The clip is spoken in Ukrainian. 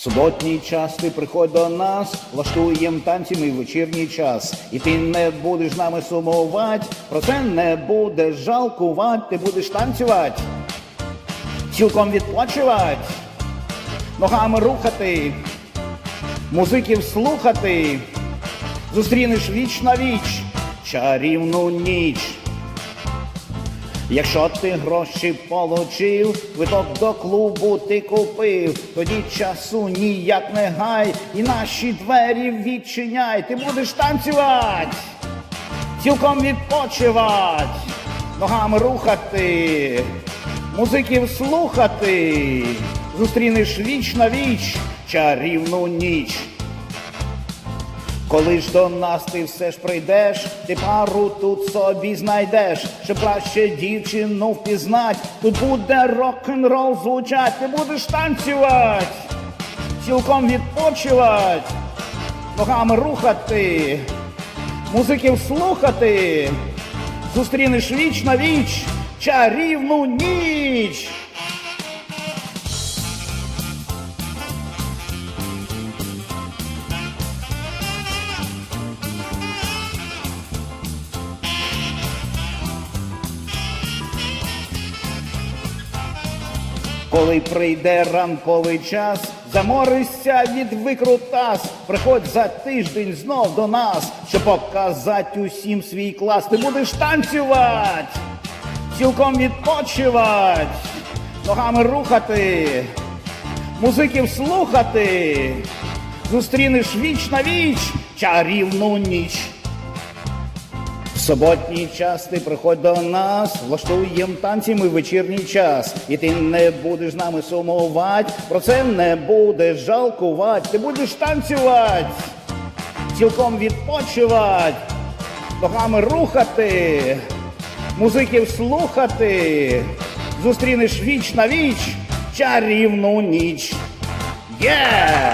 Суботній час ти приходь до нас, влаштуєм танці ми вечірній час. І ти не будеш нами сумувати, про це не будеш жалкувати, ти будеш танцювати, цілком відпочивати, ногами рухати, музиків слухати, зустрінеш віч на віч, чарівну ніч. Якщо ти гроші получив, квиток до клубу ти купив, тоді часу ніяк не гай, і наші двері відчиняй, ти будеш танцювати, цілком відпочивати, ногами рухати, музиків слухати, зустрінеш віч на віч, чарівну ніч. Коли ж до нас ти все ж прийдеш, ти пару тут собі знайдеш, щоб краще дівчину впізнать, тут буде рок-н-рол звучать, ти будеш танцювати, цілком відпочивати, ногами рухати, музиків слухати, зустрінеш віч на віч, чарівну ніч. Коли прийде ранковий час, заморишся від викрутас, приходь за тиждень знов до нас, щоб показати усім свій клас. Ти будеш танцювати, цілком відпочивати, ногами рухати, музиків слухати, зустрінеш віч на віч, чарівну ніч. В суботній час ти приходь до нас, влаштуєм танці ми вечірній час. І ти не будеш з нами сумувати, про це не будеш жалкувати. Ти будеш танцювати, цілком відпочивати, ногами рухати, музиків слухати, зустрінеш віч на віч, чарівну ніч. Yeah!